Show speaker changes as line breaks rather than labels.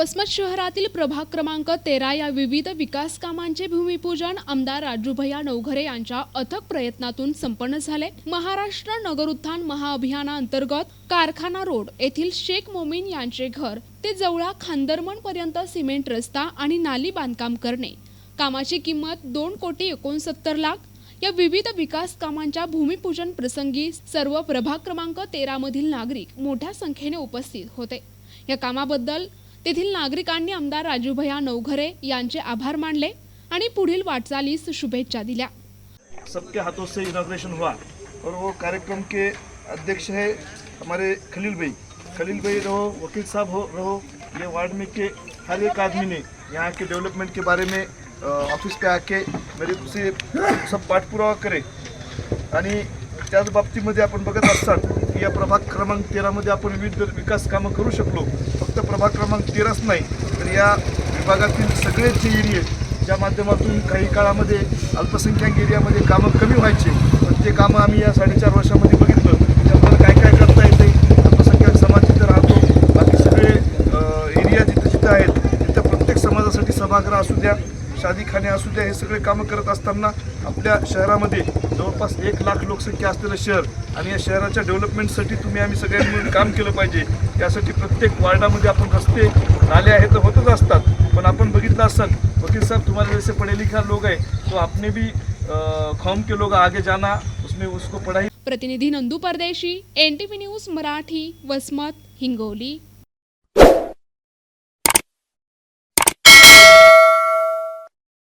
वसमत शहरातील प्रभाग क्रमांक तेरा या विविध विकास कामांचे भूमिपूजन आमदार राजूभैया नवघरे यांच्या अथक प्रयत्नातून संपन्न झाले. महाराष्ट्र नगरोत्थान महाअभियानाअंतर्गत कारखाना रोड येथील शेख मोमीन यांचे घर ते जवळा खांदरमन पर्यंत सिमेंट रस्ता आणि नाली बांधकाम करणे. कामाची किंमत दोन कोटी एकोणसत्तर लाख. या विविध विकास कामांच्या भूमिपूजन प्रसंगी सर्व प्रभाग क्रमांक तेरा मधील नागरिक मोठ्या संख्येने उपस्थित होते. या कामाबद्दल तेथील नागरिकांनी आमदार राजूभया नवघरे यांचे आभार मानले आणि पुढील वाटचालीस शुभेच्छा दिल्या.
सबके हाथों से इनाग्रेशन हुआ। और वो कार्यक्रम के अध्यक्ष है हमारे खलील भाई। खलील भाई रहो वकील साहब हो रहो ये वार्ड में के हर एक आदमी ने यहाँ के डेवलपमेंट के बारे में ऑफिस पे आके मेरे से सब पाठपुरावा करे। आणि त्याच बाबतीमध्ये आपण बघत असतात की या प्रभाग क्रमांक तेरामध्ये आपण विविध विकास कामं करू शकलो. फक्त प्रभाग क्रमांक तेराच नाही तर या विभागातील सगळेच जे एरिये ज्या माध्यमातून काही काळामध्ये अल्पसंख्याक एरियामध्ये कामं कमी व्हायचे पण ते कामं आम्ही या साडेचार वर्षामध्ये बघितलं. त्याबद्दल काय काय करता येते अल्पसंख्याक समाज जिथं राहतो बाकी सगळे एरिया जिथं जिथं आहेत तिथं प्रत्येक समाजासाठी सभागृह असू द्या शादीखाने असू द्या हे सगळे कामं करत असताना आपल्या शहरामध्ये जवळपास एक लाख लोकसंख्या असलेलं शहर आणि या शहराच्या डेव्हलपमेंटसाठी तुम्ही आम्ही सगळ्यांनी मिळून काम केलं पाहिजे. यासाठी प्रत्येक वार्डामध्ये आपण रस्ते नाले आहेत तर होतच असतात. पण आपण बघितलं असाल वकील साहब तुम्हाला जैसे पढ़े लिखा लोग आहे तो आपने भी कौम के लोग आगे जाना उसमें उसको पढ़ाई
प्रतिनिधी Nandu Pardeshi N T V news Marathi Vasmat Hingoli.